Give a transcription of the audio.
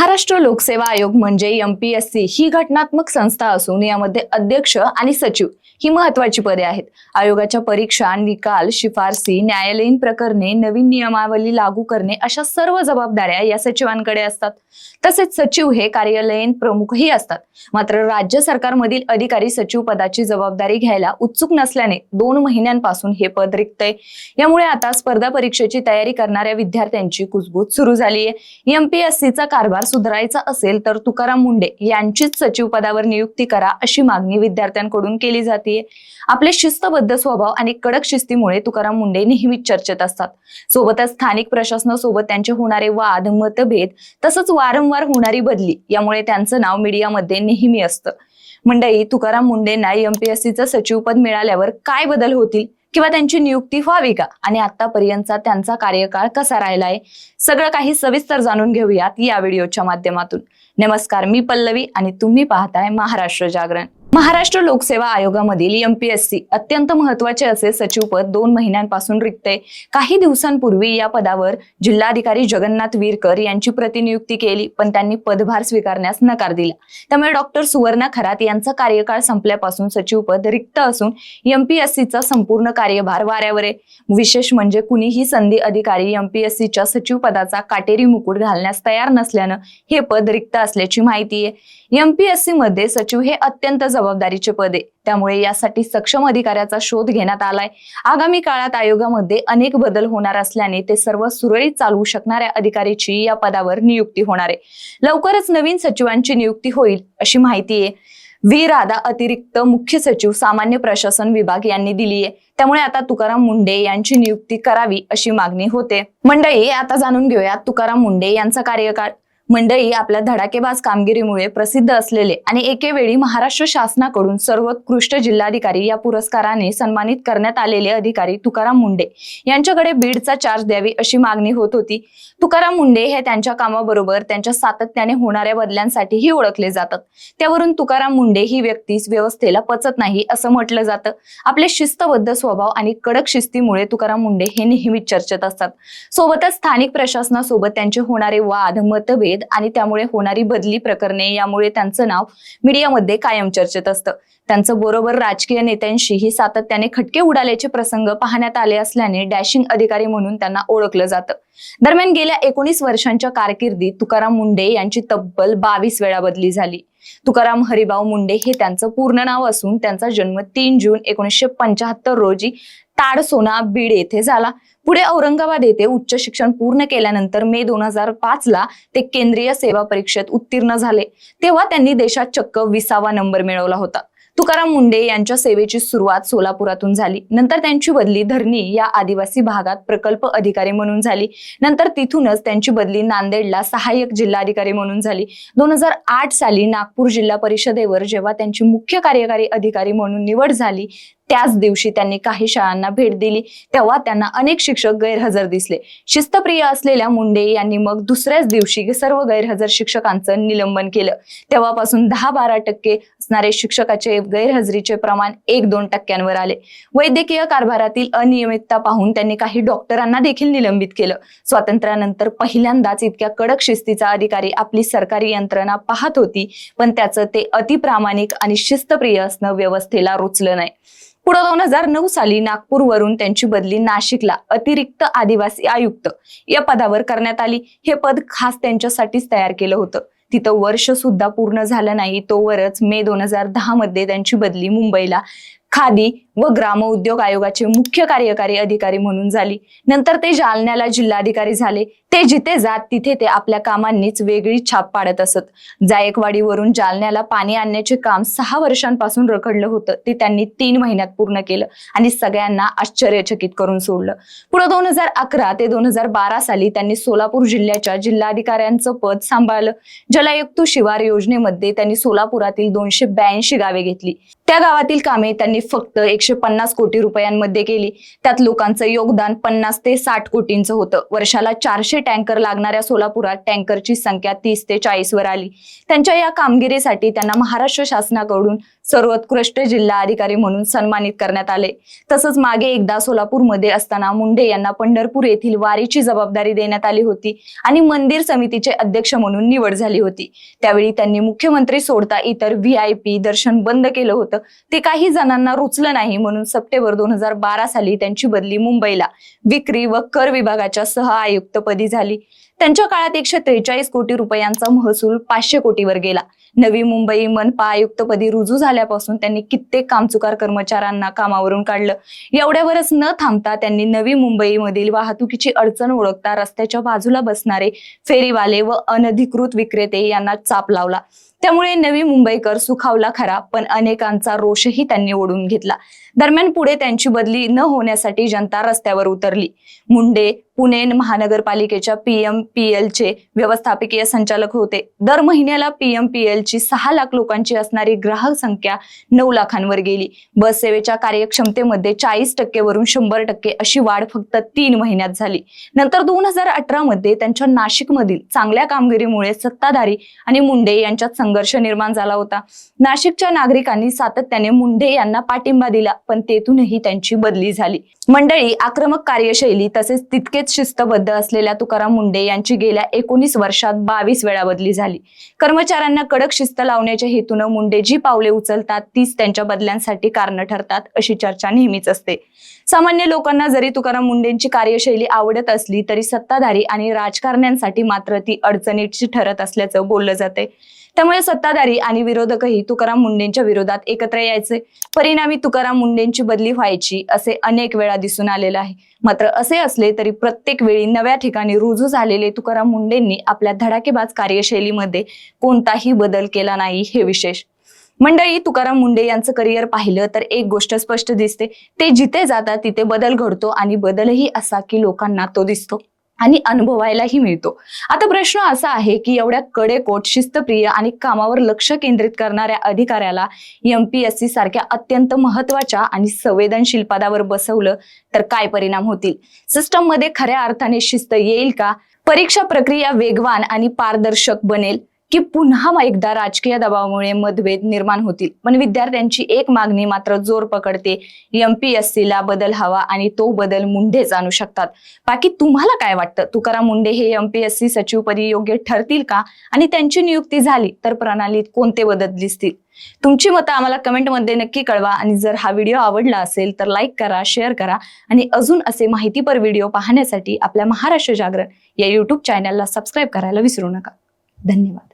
महाराष्ट्र लोकसेवा आयोग म्हणजे एमपीएससी ही घटनात्मक संस्था असून यामध्ये अध्यक्ष आणि सचिव ही महत्वाची पदे आहेत. आयोगाच्या परीक्षा निकाल शिफारसी न्यायालयीन प्रकरणे नवीन नियमावली लागू करणे अशा सर्व जबाबदाऱ्या या सचिवांकडे असतात. तसेच सचिव हे कार्यालयीन प्रमुखही असतात. मात्र राज्य सरकारमधील अधिकारी सचिव पदाची जबाबदारी घ्यायला उत्सुक नसल्याने दोन महिन्यांपासून हे पद रिक्त आहे. यामुळे आता स्पर्धा परीक्षेची तयारी करणाऱ्या विद्यार्थ्यांची कुजबूज सुरू झाली आहे एमपीएससीचा कारभार सुधारायचा असेल तर तुकाराम मुंडे यांचीच सचिव पदावर नियुक्ती करा अशी मागणी विद्यार्थ्यांकडून केली जाते. आपले शिस्तबद्ध स्वभाव आणि कडक शिस्तीमुळे तुकाराम मुंडे नेहमीच चर्चेत असतात. सोबतच स्थानिक प्रशासनासोबत त्यांचे होणारे वाद मतभेद तसंच वारंवार होणारी बदली यामुळे त्यांचं नाव मीडियामध्ये नेहमी असतं. मंडळी तुकाराम मुंडेंना एमपीएससीचं सचिवपद मिळाल्यावर काय बदल होतील? किंवा त्यांची नियुक्ती व्हावी का? आणि आतापर्यंतचा त्यांचा कार्यकाळ कसा राहिलाय? सगळं काही सविस्तर जाणून घेऊयात या व्हिडिओच्या माध्यमातून. नमस्कार मी पल्लवी आणि तुम्ही पाहताय महाराष्ट्र जागरण. महाराष्ट्र लोकसेवा आयोगामधील एमपीएससी अत्यंत महत्त्वाचे असे सचिवपद दोन महिन्यांपासून रिक्ते काही दिवसांपूर्वी या पदावर जिल्हाधिकारी जगन्नाथ वीरकर यांची प्रतिनियुक्ती केली पण त्यांनी पदभार स्वीकारण्यास नकार दिला. त्यामुळे डॉक्टर सुवर्णा खरात यांचा कार्यकाळ संपल्यापासून सचिवपद रिक्त असून एमपीएससीचा संपूर्ण कार्यभार वाऱ्यावर आहे. विशेष म्हणजे कुणीही संधी अधिकारी एमपीएससीच्या सचिव पदाचा काटेरी मुकुट घालण्यास तयार नसल्यानं हे पद रिक्त असल्याची माहिती आहे. एमपीएससी मध्ये सचिव हे अत्यंत जबाबदारीचे पद आहे. त्यामुळे यासाठी सक्षम अधिकाऱ्याचा शोध घेण्यात आलाय. आगामी काळात आयोगामध्ये अनेक बदल होणार असल्याने ते सर्व सुरळीत चालवू शकणाऱ्या अधिकारीची या पदावर नियुक्ती होणार आहे. लवकरच नवीन सचिवांची नियुक्ती होईल अशी माहिती आहे. व्ही. राधा अतिरिक्त मुख्य सचिव सामान्य प्रशासन विभाग यांनी दिली आहे. त्यामुळे आता तुकाराम मुंडे यांची नियुक्ती करावी अशी मागणी होते. मंडळी आता जाणून घेऊया तुकाराम मुंडे यांचा कार्यकाळ. मंडळी आपल्या धडाकेबाज कामगिरीमुळे प्रसिद्ध असलेले आणि एकेवेळी महाराष्ट्र शासनाकडून सर्वोत्कृष्ट जिल्हाधिकारी या पुरस्काराने सन्मानित करण्यात आलेले अधिकारी तुकाराम मुंडे यांच्याकडे बीडचा चार्ज द्यावी अशी मागणी होत होती. तुकाराम मुंडे हे त्यांच्या कामाबरोबर त्यांच्या सातत्याने होणाऱ्या बदल्यांसाठीही ओळखले जातात. त्यावरून तुकाराम मुंडे ही व्यक्ती व्यवस्थेला पचत नाही असं म्हटलं जातं. आपले शिस्तबद्ध स्वभाव आणि कडक शिस्तीमुळे तुकाराम मुंडे हे नेहमीच चर्चेत असतात. सोबतच स्थानिक प्रशासनासोबत त्यांचे होणारे वाद मतभेद आणि त्यामुळे होणारी बदली प्रकरणे यामुळे त्यांचं नाव मीडियामध्ये कायम चर्चेत असतं. त्यांचं बरोबर राजकीय नेत्यांशीही सातत्याने खटके उडाल्याचे प्रसंग पाहण्यात आले असल्याने डॅशिंग अधिकारी म्हणून त्यांना ओळखलं जातं. दरम्यान गेल्या एकोणीस वर्षांच्या कारकिर्दीत तुकाराम मुंडे यांची तब्बल बावीस वेळा बदली झाली. तुकाराम हरिभाऊ मुंडे हे त्यांचं पूर्ण नाव असून त्यांचा जन्म तीन जून एकोणीसशे पंचाहत्तर रोजी ताडसोना बीड येथे झाला. पुढे औरंगाबाद येथे उच्च शिक्षण पूर्ण केल्यानंतर मे दोन हजार पाच ला ते केंद्रीय सेवा परीक्षेत उत्तीर्ण झाले. तेव्हा त्यांनी देशात चक्क विसावा नंबर मिळवला होता. तुकाराम मुंडे यांच्या सेवेची सुरुवात सोलापुरातून झाली. नंतर त्यांची बदली धरणी या आदिवासी भागात प्रकल्प अधिकारी म्हणून झाली. नंतर तिथूनच त्यांची बदली नांदेडला सहाय्यक जिल्हाधिकारी म्हणून झाली. दोन हजार आठ साली नागपूर जिल्हा परिषदेवर जेव्हा त्यांची मुख्य कार्यकारी अधिकारी म्हणून निवड झाली त्याच दिवशी त्यांनी काही शाळांना भेट दिली. तेव्हा त्यांना अनेक शिक्षक गैरहजर दिसले. शिस्तप्रिय असलेल्या मुंडे यांनी मग दुसऱ्याच दिवशी सर्व गैरहजर शिक्षकांचं निलंबन केलं. तेव्हापासून दहा बारा टक्के असणारे शिक्षकाचे गैरहजेरीचे प्रमाण एक दोन टक्क्यांवर आले. वैद्यकीय कारभारातील अनियमितता पाहून त्यांनी काही डॉक्टरांना देखील निलंबित केलं. स्वातंत्र्यानंतर पहिल्यांदाच इतक्या कडक शिस्तीचा अधिकारी आपली सरकारी यंत्रणा पाहत होती पण त्याचं ते अतिप्रामाणिक आणि शिस्तप्रिय असणं व्यवस्थेला रुचलं नाही. पुढे दोन हजार नऊ साली नागपूरवरून त्यांची बदली नाशिकला अतिरिक्त आदिवासी आयुक्त या पदावर करण्यात आली. हे पद खास त्यांच्यासाठीच तयार केलं होतं. तिथं वर्ष सुद्धा पूर्ण झालं नाही. तोवरच मे दोन हजार दहा मध्ये त्यांची बदली मुंबईला खादी व ग्राम उद्योग आयोगाचे मुख्य कार्यकारी अधिकारी म्हणून झाली. नंतर ते जालन्याला जिल्हाधिकारी झाले. ते जिथे जात तिथे ते आपल्या कामांनीच वेगळी छाप पाडत असत. जायकवाडीवरून जालन्याला पाणी आणण्याचे काम सहा वर्षांपासून रखडलं होतं. ते त्यांनी तीन महिन्यात पूर्ण केलं आणि सगळ्यांना आश्चर्यचकित करून सोडलं. पुढे दोन हजार अकरा ते दोन हजार बारा साली त्यांनी सोलापूर जिल्ह्याच्या जिल्हाधिकाऱ्यांचं पद सांभाळलं. जलायुक्त शिवार योजनेमध्ये त्यांनी सोलापुरातील दोनशे ब्याऐंशी गावे घेतली. त्या गावातील कामे त्यांनी फक्त एकशे पन्नास कोटी रुपयांमध्ये केली. त्यात लोकांचं योगदान पन्नास ते साठ कोटींचं होतं. वर्षाला चारशे टँकर लागणाऱ्या सोलापुरात टँकरची संख्या तीस ते चाळीस वर आली. त्यांच्या या कामगिरीसाठी त्यांना महाराष्ट्र शासनाकडून सर्वोत्कृष्ट जिल्हा अधिकारी म्हणून सन्मानित करण्यात आले. तसंच मागे एकदा सोलापूरमध्ये असताना मुंडे यांना पंढरपूर येथील वारीची जबाबदारी देण्यात आली होती आणि मंदिर समितीचे अध्यक्ष म्हणून निवड झाली होती. त्यावेळी त्यांनी मुख्यमंत्री सोडता इतर व्ही आय पी दर्शन बंद केलं होतं. ते काही जणांना रुचलं नाही म्हणून सप्टेंबर दोन हजार बारा साली त्यांची बदली मुंबईला. विक्री व कर विभागाच्या सह आयुक्तपदी झाली. त्यांच्या काळात एकशे त्रेचाळीस कोटी रुपयांचा महसूल पाचशे कोटीवर गेला. नवी मुंबई मनपा आयुक्तपदी रुजू झाल्यापासून त्यांनी कित्येक कामचुकार कर्मचाऱ्यांना कामावरून काढलं. एवढ्यावरच न थांबता त्यांनी नवी मुंबईमधील वाहतुकीची अडचण ओळखता रस्त्याच्या बाजूला बसणारे फेरीवाले व अनधिकृत विक्रेते यांना चाप लावला. त्यामुळे नवी मुंबईकर सुखावला खरा पण अनेकांचा रोषही त्यांनी ओढून घेतला. दरम्यान पुढे त्यांची बदली न होण्यासाठी जनता रस्त्यावर उतरली. मुंडे पुणे महानगरपालिकेच्या पीएम चे व्यवस्थापकीय संचालक होते. दर महिन्याला पीएमपीएल ची सहा लाख लोकांची असणारी ग्राहक संख्या नऊ लाखांवर गेली. बस सेवेच्या कार्यक्षमतेमध्ये चाळीस टक्केवरून शंभर टक्के अशी वाढ फक्त तीन महिन्यात झाली. नंतर दोन हजार अठरा मध्ये त्यांच्या नाशिकमधील चांगल्या कामगिरीमुळे सत्ताधारी आणि मुंडे यांच्यात संघर्ष निर्माण झाला होता. नाशिकच्या नागरिकांनी सातत्याने मुंडे यांना पाठिंबा दिला पण तेथूनही त्यांची बदली झाली. मंडळी आक्रमक कार्यशैली तसेच तितकेच शिस्तबद्ध असलेल्या तुकाराम मुंडे यांनी यांची गेल्या एकोणीस वर्षात बावीस वेळा बदली झाली. कर्मचाऱ्यांना कडक शिस्त लावण्याच्या हेतून मुंडे जी पावले उचलतात तीच त्यांच्या बदल्यांसाठी कारण ठरतात अशी चर्चा नेहमीच असते. सामान्य लोकांना जरी तुकाराम मुंडेंची कार्यशैली आवडत असली तरी सत्ताधारी आणि राजकारण्यांसाठी मात्र ती अडचणीची ठरत असल्याचं बोललं जाते त्यामुळे सत्ताधारी आणि विरोधकही तुकाराम मुंडेंच्या विरोधात एकत्र यायचे. परिणामी तुकाराम मुंडेंची बदली व्हायची असे अनेक वेळा दिसून आलेलं आहे. मात्र असे असले तरी प्रत्येक वेळी नव्या ठिकाणी रुजू झालेले तुकाराम मुंडेंनी आपल्या धडाकेबाज कार्यशैलीमध्ये कोणताही बदल केला नाही हे विशेष. मंडळी तुकाराम मुंडे यांचं करिअर पाहिलं तर एक गोष्ट स्पष्ट दिसते. ते जिथे जातात तिथे बदल घडतो आणि बदलही असा की लोकांना तो दिसतो. आणि अनुभवायलाही मिळतो. आता प्रश्न असा आहे की एवढ्या कडेकोट शिस्तप्रिय आणि कामावर लक्ष केंद्रित करणाऱ्या अधिकाऱ्याला एमपीएससी सारख्या अत्यंत महत्त्वाच्या आणि संवेदनशील पदावर बसवलं तर काय परिणाम होतील? सिस्टममध्ये खऱ्या अर्थाने शिस्त येईल का? परीक्षा प्रक्रिया वेगवान आणि पारदर्शक बनेल? की पुन्हा एकदा राजकीय दबावामुळे मतभेद निर्माण होतील. पण विद्यार्थ्यांची एक मागणी मात्र जोर पकडते. एमपीएससी ला बदल हवा आणि तो बदल मुंडेच आणू शकतात. बाकी तुम्हाला काय वाटतं? तुकाराम मुंडे हे एमपीएससी सचिवपदी योग्य ठरतील का? आणि त्यांची नियुक्ती झाली तर प्रणालीत कोणते बदल दिसतील? तुमची मतं आम्हाला कमेंटमध्ये नक्की कळवा. आणि जर हा व्हिडिओ आवडला असेल तर लाईक करा शेअर करा. आणि अजून असे माहितीपर व्हिडिओ पाहण्यासाठी आपल्या महाराष्ट्र जागरण या यूट्यूब चॅनलला सबस्क्राईब करायला विसरू नका. धन्यवाद.